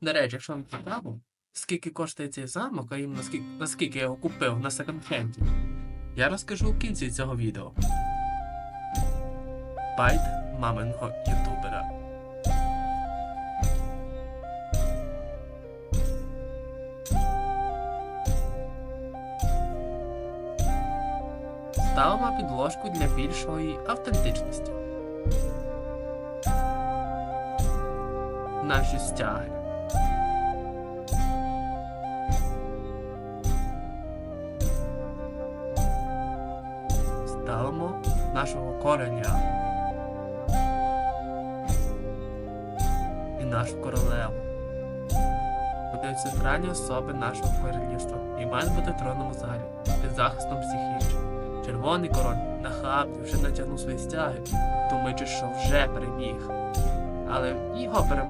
До речі, якщо вам цікаво, скільки коштує цей замок, а іменно скільки, наскільки я його купив на секонд-хенді, я розкажу в кінці цього відео. Байт маминого ютубера. Ставимо підложку для більшої автентичності. Наші стяги. Ставимо нашого короля і нашу королеву. Буде центральні особи нашого королівства і мають бути в тронному залі під захистом всіх інших. Червоний король нахабний вже натягнув свої стяги, думаючи, що вже переміг. Але його перемога